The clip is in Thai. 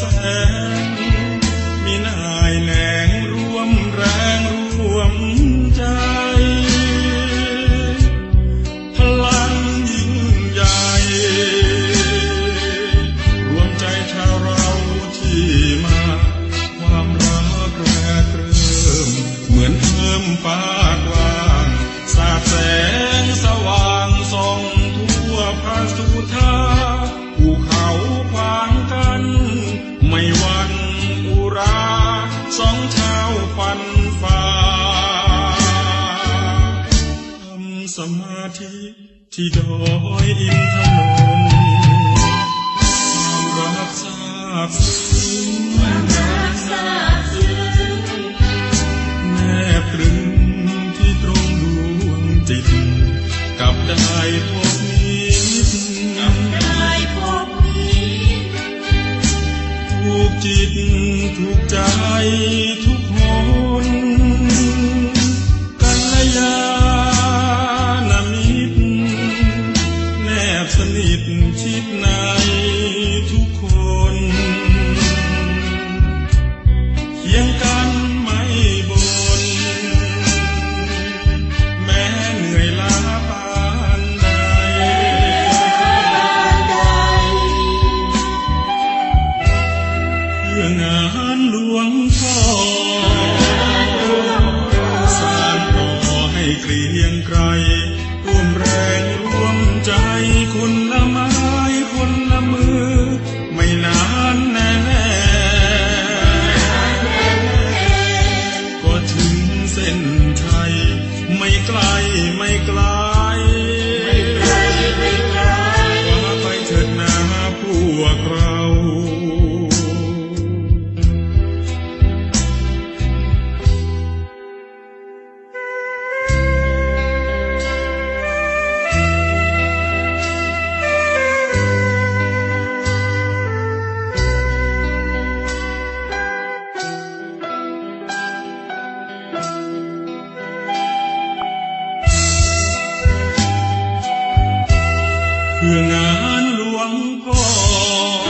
sand. สมาธิที่ดอยอินทนนท์ความรักซาบซึ้งแนบตรึงที่ตรงดวงจิตกับได้พบนิดถูกจิตถูกใจทุกคน เพื่องานหลวงพ่อ